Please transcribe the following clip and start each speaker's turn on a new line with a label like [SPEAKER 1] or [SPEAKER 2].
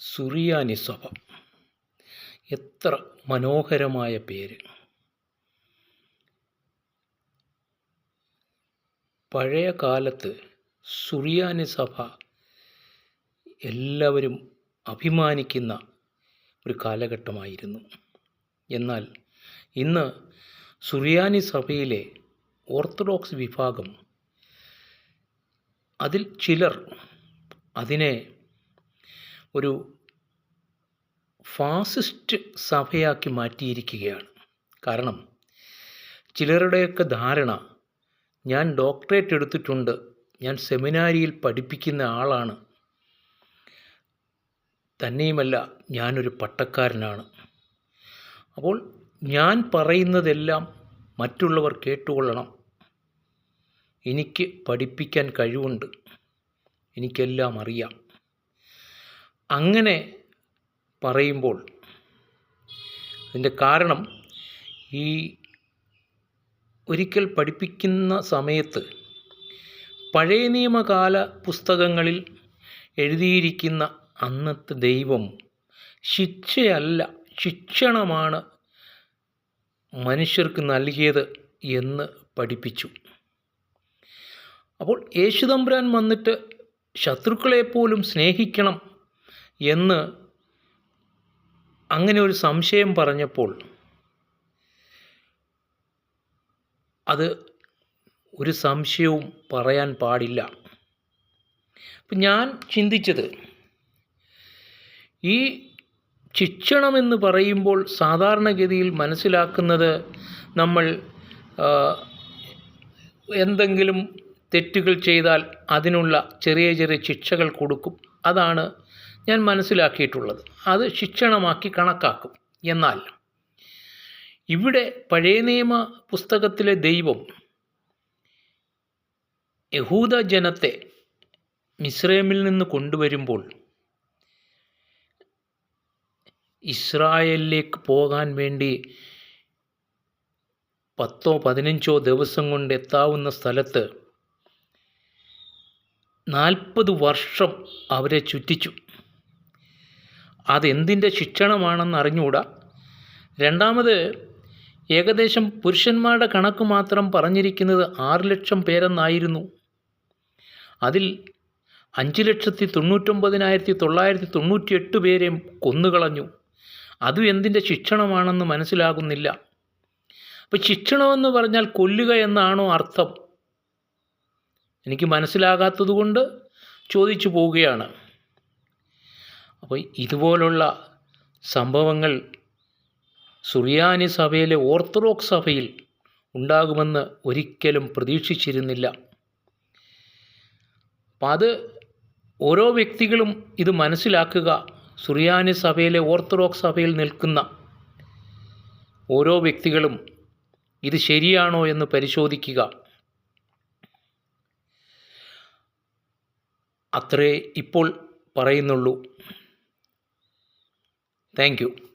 [SPEAKER 1] സുറിയാനി സഭ എത്ര മനോഹരമായ പേര്. പഴയ കാലത്ത് സുറിയാനി സഭ എല്ലാവരും അഭിമാനിക്കുന്ന ഒരു കാലഘട്ടമായിരുന്നു. എന്നാൽ ഇന്ന് സുറിയാനി സഭയിലെ ഓർത്തഡോക്സ് വിഭാഗം അതിൽ ചിലർ അതിനെ ഒരു ഫാസിസ്റ്റ് സഭയാക്കി മാറ്റിയിരിക്കുകയാണ്. കാരണം ചിലരുടെയൊക്കെ ധാരണ ഞാൻ ഡോക്ടറേറ്റ് എടുത്തിട്ടുണ്ട് ഞാൻ സെമിനാരിയിൽ പഠിപ്പിക്കുന്ന ആളാണ്. തന്നെയുമല്ല ഞാനൊരു പട്ടക്കാരനാണ്. അപ്പോൾ ഞാൻ പറയുന്നതെല്ലാം മറ്റുള്ളവർ കേട്ടുകൊള്ളണം. എനിക്ക് പഠിപ്പിക്കാൻ കഴിവുണ്ട്. എനിക്കെല്ലാം അറിയാം. അങ്ങനെ പറയുമ്പോൾ അതിന്റെ കാരണം ഈ ഒരിക്കൽ പഠിപ്പിക്കുന്ന സമയത്ത് പഴയ നിയമകാല പുസ്തകങ്ങളിൽ എഴുതിയിരിക്കുന്ന അന്നത്തെ ദൈവം ശിക്ഷയല്ല ശിക്ഷണമാണ് മനുഷ്യർക്ക് നൽകിയത് എന്ന് പഠിപ്പിച്ചു. അപ്പോൾ യേശുതമ്പുരാൻ വന്നിട്ട് ശത്രുക്കളെപ്പോലും സ്നേഹിക്കണം എന്ന് അങ്ങനെ ഒരു സംശയം പറഞ്ഞപ്പോൾ അത് ഒരു സംശയവും പറയാൻ പാടില്ല. അപ്പം ഞാൻ ചിന്തിച്ചത് ഈ ശിക്ഷണമെന്ന് പറയുമ്പോൾ സാധാരണഗതിയിൽ മനസ്സിലാക്കുന്നത് നമ്മൾ എന്തെങ്കിലും തെറ്റുകൾ ചെയ്താൽ അതിനുള്ള ചെറിയ ചെറിയ ശിക്ഷകൾ കൊടുക്കും. അതാണ് ഞാൻ മനസ്സിലാക്കിയിട്ടുള്ളത്. അത് ശിക്ഷണമാക്കി കണക്കാക്കും. എന്നാൽ ഇവിടെ പഴയ നിയമ പുസ്തകത്തിലെ ദൈവം യഹൂദ ജനത്തെ മിസ്രൈമിൽ നിന്ന് കൊണ്ടുവരുമ്പോൾ ഇസ്രായേലിലേക്ക് പോകാൻ വേണ്ടി പത്തോ പതിനഞ്ചോ ദിവസം കൊണ്ട് എത്താവുന്ന സ്ഥലത്ത് നാൽപ്പത് വർഷം അവരെ ചുറ്റിച്ചു. അതെന്തിന്റെ ശിക്ഷണമാണെന്ന് അറിഞ്ഞുകൂടാ? രണ്ടാമത് ഏകദേശം പുരുഷന്മാരുടെ കണക്ക് മാത്രം പറഞ്ഞിരിക്കുന്നത് ആറ് ലക്ഷം പേരെന്നായിരുന്നു. അതിൽ അഞ്ച് ലക്ഷത്തി തൊണ്ണൂറ്റൊമ്പതിനായിരത്തി തൊള്ളായിരത്തി തൊണ്ണൂറ്റി എട്ട് പേരെയും കൊന്നുകളഞ്ഞു. അതും എന്തിന്റെ ശിക്ഷണമാണെന്ന് മനസ്സിലാകുന്നില്ല. അപ്പോൾ ശിക്ഷണമെന്ന് പറഞ്ഞാൽ കൊല്ലുക എന്നാണോ അർത്ഥം? എനിക്ക് മനസ്സിലാകാത്തതുകൊണ്ട് ചോദിച്ചു പോവുകയാണ്. അപ്പോൾ ഇതുപോലുള്ള സംഭവങ്ങൾ സുറിയാനി സഭയിലെ ഓർത്തഡോക്സ് സഭയിൽ ഉണ്ടാകുമെന്ന് ഒരിക്കലും പ്രതീക്ഷിച്ചിരുന്നില്ല. അപ്പം അത് ഓരോ വ്യക്തികളും ഇത് മനസ്സിലാക്കുക സുറിയാനി സഭയിലെ ഓർത്തഡോക്സ് സഭയിൽ നിൽക്കുന്ന ഓരോ വ്യക്തികളും ഇത് ശരിയാണോ എന്ന് പരിശോധിക്കുക. അത്രേ ഇപ്പോൾ പറയുന്നുള്ളൂ. Thank you.